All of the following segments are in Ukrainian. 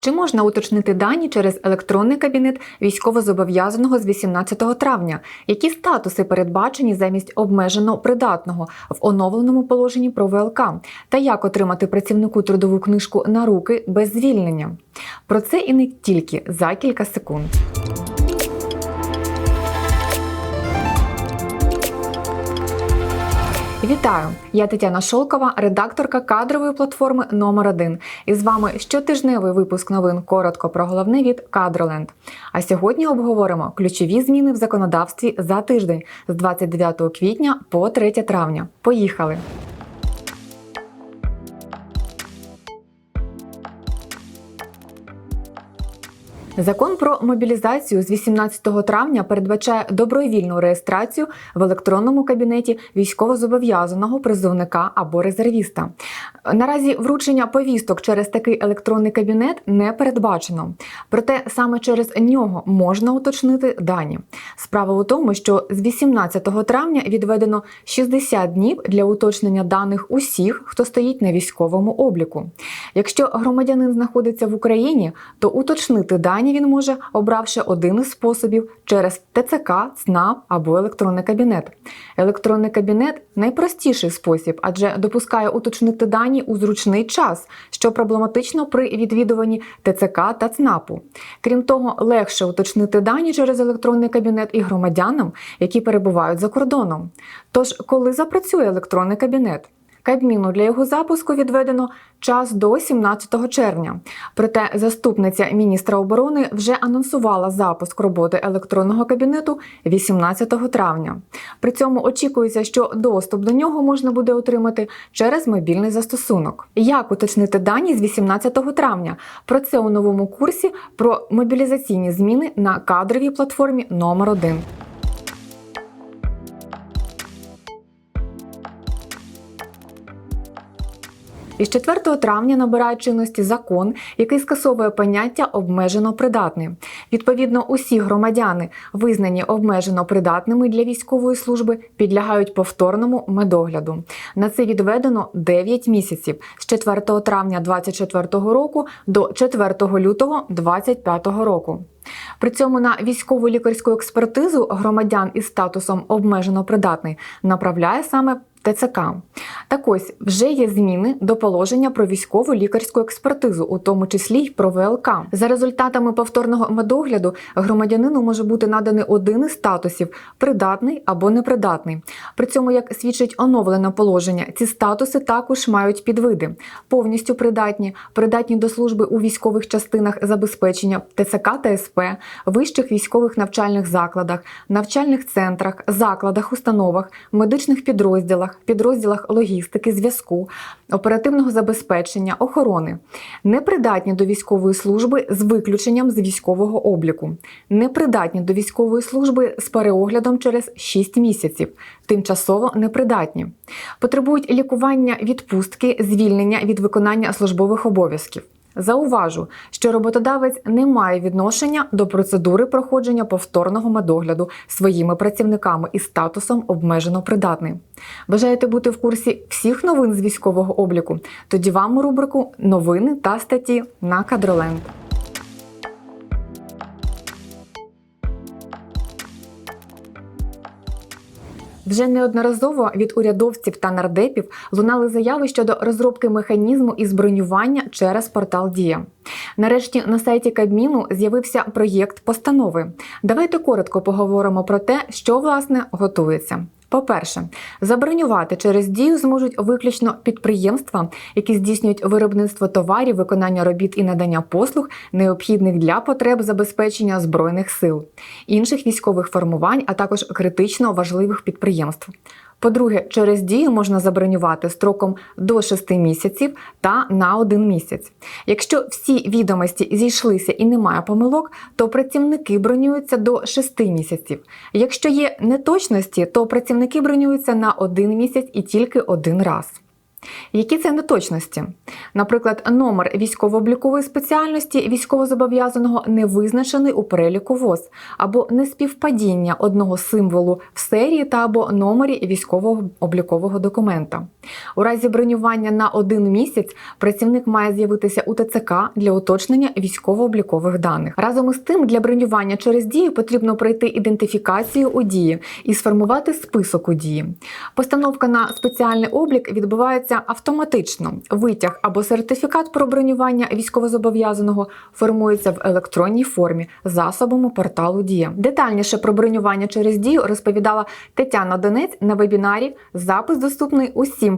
Чи можна уточнити дані через електронний кабінет військовозобов'язаного з 18 травня? Які статуси передбачені замість обмежено придатного в оновленому положенні про ВЛК? Та як отримати працівнику трудову книжку на руки без звільнення? Про це і не тільки за кілька секунд. Вітаю! Я Тетяна Шолкова, редакторка кадрової платформи номер 1 І з вами щотижневий випуск новин коротко про головне від Кадроленд. А сьогодні обговоримо ключові зміни в законодавстві за тиждень з 29 квітня по 3 травня. Поїхали! Закон про мобілізацію з 18 травня передбачає добровільну реєстрацію в електронному кабінеті військовозобов'язаного призовника або резервіста. Наразі вручення повісток через такий електронний кабінет не передбачено. Проте саме через нього можна уточнити дані. Справа у тому, що з 18 травня відведено 60 днів для уточнення даних усіх, хто стоїть на військовому обліку. Якщо громадянин знаходиться в Україні, то уточнити дані він може, обравши один із способів через ТЦК, ЦНАП або електронний кабінет. Електронний кабінет найпростіший спосіб, адже допускає уточнити дані у зручний час, що проблематично при відвідуванні ТЦК та ЦНАПу. Крім того, легше уточнити дані через електронний кабінет і громадянам, які перебувають за кордоном. Тож, коли запрацює електронний кабінет? Кабміну для його запуску відведено час до 17 червня. Проте заступниця міністра оборони вже анонсувала запуск роботи електронного кабінету 18 травня. При цьому очікується, що доступ до нього можна буде отримати через мобільний застосунок. Як уточнити дані з 18 травня? Про це у новому курсі про мобілізаційні зміни на кадровій платформі номер 1 Із 4 травня набирає чинності закон, який скасовує поняття обмежено придатний. Відповідно, усі громадяни, визнані обмежено придатними для військової служби, підлягають повторному медогляду. На це відведено 9 місяців з 4 травня 2024 року до 4 лютого 2025 року. При цьому на військову лікарську експертизу громадян із статусом обмежено придатний направляє саме ТЦК. Так ось вже є зміни до положення про військову лікарську експертизу, у тому числі й про ВЛК. За результатами повторного медогляду громадянину може бути наданий один із статусів придатний або непридатний. При цьому, як свідчить оновлене положення, ці статуси також мають підвиди: повністю придатні, придатні до служби у військових частинах забезпечення ТЦК та СП, вищих військових навчальних закладах, навчальних центрах, закладах, установах, медичних підрозділах підрозділах логістики, зв'язку, оперативного забезпечення, охорони, непридатні до військової служби з виключенням з військового обліку, непридатні до військової служби з переоглядом через 6 місяців, тимчасово непридатні, потребують лікування відпустки, звільнення від виконання службових обов'язків. Зауважу, що роботодавець не має відношення до процедури проходження повторного медогляду своїми працівниками із статусом обмежено придатний. Бажаєте бути в курсі всіх новин з військового обліку? Тоді вам у рубрику Новини та статті на Кадроленд. Вже неодноразово від урядовців та нардепів лунали заяви щодо розробки механізму із бронювання через портал Дія. Нарешті на сайті Кабміну з'явився проєкт постанови. Давайте коротко поговоримо про те, що власне готується. По-перше, забронювати через дію зможуть виключно підприємства, які здійснюють виробництво товарів, виконання робіт і надання послуг, необхідних для потреб забезпечення збройних сил, інших військових формувань, а також критично важливих підприємств. По-друге, через дію можна забронювати строком до 6 місяців та на 1 місяць. Якщо всі відомості зійшлися і немає помилок, то працівники бронюються до 6 місяців. Якщо є неточності, то працівники бронюються на 1 місяць і тільки один раз. Які це неточності? Наприклад, номер військово-облікової спеціальності військовозобов'язаного не визначений у переліку ВОЗ або неспівпадіння одного символу в серії та або номері військового облікового документа. У разі бронювання на один місяць працівник має з'явитися у ТЦК для уточнення військово-облікових даних. Разом із тим, для бронювання через дію потрібно пройти ідентифікацію у дії і сформувати список у дії. Постановка на спеціальний облік відбувається автоматично. Витяг або сертифікат про бронювання військовозобов'язаного формується в електронній формі засобами порталу Дія. Детальніше про бронювання через дію розповідала Тетяна Донець на вебінарі. Запис доступний усім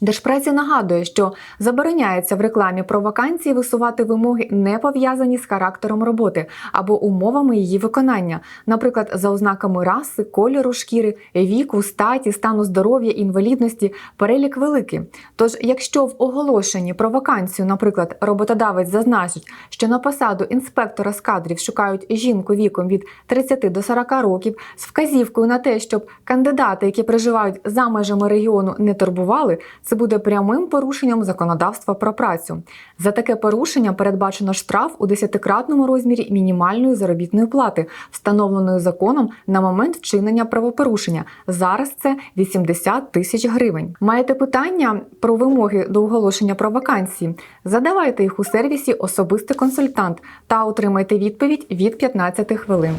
Держпраці нагадує, що забороняється в рекламі про вакансії висувати вимоги, не пов'язані з характером роботи або умовами її виконання, наприклад, за ознаками раси, кольору шкіри, віку, статі, стану здоров'я, інвалідності, перелік великий. Тож, якщо в оголошенні про вакансію, наприклад, роботодавець зазначить, що на посаду інспектора з кадрів шукають жінку віком від 30 до 40 років з вказівкою на те, щоб кандидати, які проживають за межами регіону, не турбували, це буде прямим порушенням законодавства про працю. За таке порушення передбачено штраф у десятикратному розмірі мінімальної заробітної плати, встановленої законом на момент вчинення правопорушення. Зараз це 80 тисяч гривень. Маєте питання про вимоги до оголошення про вакансії? Задавайте їх у сервісі Особистий консультант та отримайте відповідь від 15 хвилин.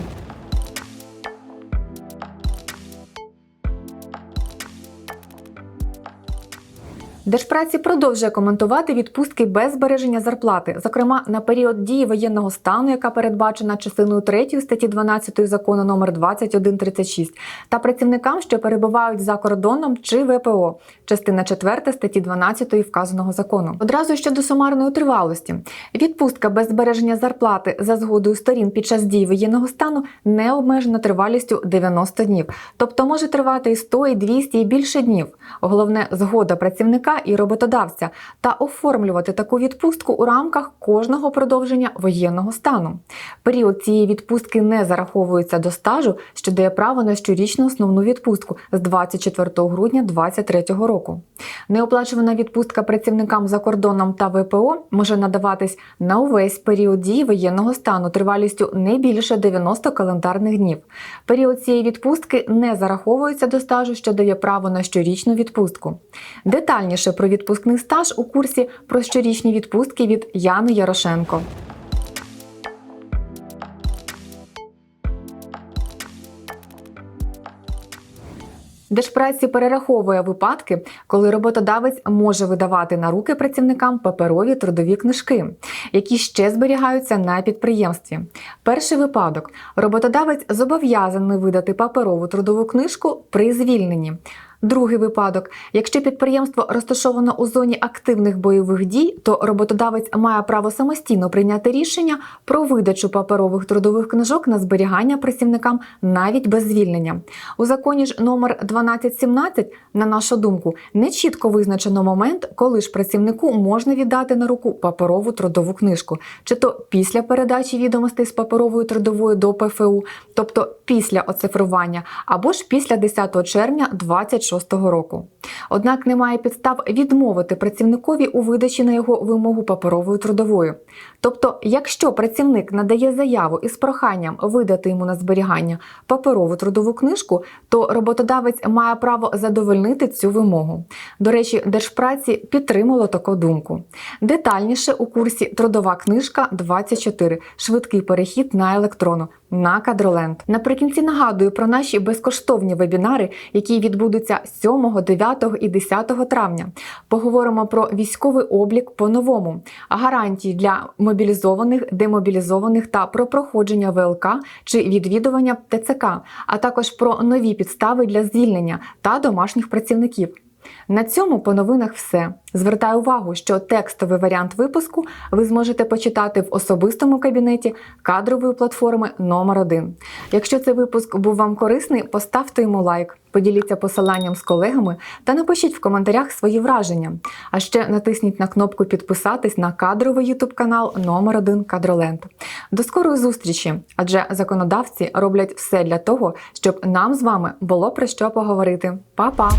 Держпраці продовжує коментувати відпустки без збереження зарплати, зокрема на період дії воєнного стану, яка передбачена частиною 3 статті 12 закону номер 2136, та працівникам, що перебувають за кордоном чи ВПО, частина 4 статті 12 вказаного закону. Одразу щодо сумарної тривалості, відпустка без збереження зарплати за згодою сторін під час дії воєнного стану не обмежена тривалістю 90 днів, тобто може тривати і 100, і 200, і більше днів. Головне згода працівника і роботодавця та оформлювати таку відпустку у рамках кожного продовження воєнного стану. Період цієї відпустки не зараховується до стажу, що дає право на щорічну основну відпустку з 24 грудня 2023 року. Неоплачувана відпустка працівникам за кордоном та ВПО може надаватись на увесь період дії воєнного стану тривалістю не більше 90 календарних днів. Період цієї відпустки не зараховується до стажу, що дає право на щорічну відпустку. Детальніше про відпускний стаж у курсі про щорічні відпустки від Яни Ярошенко. Держпраці перераховує випадки, коли роботодавець може видавати на руки працівникам паперові трудові книжки, які ще зберігаються на підприємстві. Перший випадок: роботодавець зобов'язаний видати паперову трудову книжку при звільненні. Другий випадок: якщо підприємство розташовано у зоні активних бойових дій, то роботодавець має право самостійно прийняти рішення про видачу паперових трудових книжок на зберігання працівникам навіть без звільнення. У законі ж номер 1217, на нашу думку, не чітко визначено момент, коли ж працівнику можна віддати на руку паперову трудову книжку, чи то після передачі відомостей з паперової трудової до ПФУ, тобто після оцифрування, або ж після 10 червня 26 року. Однак немає підстав відмовити працівникові у видачі на його вимогу паперовою трудовою. Тобто, якщо працівник надає заяву із проханням видати йому на зберігання паперову трудову книжку, то роботодавець має право задовольнити цю вимогу. До речі, Держпраці підтримало таку думку. Детальніше у курсі Трудова книжка 24. Швидкий перехід на електрону на Кадроленд. Наприкінці нагадую про наші безкоштовні вебінари, які відбудуться 7, 9 і 10 травня. Поговоримо про військовий облік по-новому, гарантії для мобілізованих, демобілізованих та про проходження ВЛК чи відвідування ТЦК, а також про нові підстави для звільнення та домашніх працівників. На цьому по новинах все. Звертаю увагу, що текстовий варіант випуску ви зможете почитати в особистому кабінеті кадрової платформи номер 1 Якщо цей випуск був вам корисний, поставте йому лайк, поділіться посиланням з колегами та напишіть в коментарях свої враження. А ще натисніть на кнопку підписатись на кадровий YouTube канал номер 1 Кадроленд. До скорої зустрічі, адже законодавці роблять все для того, щоб нам з вами було про що поговорити. Па-па!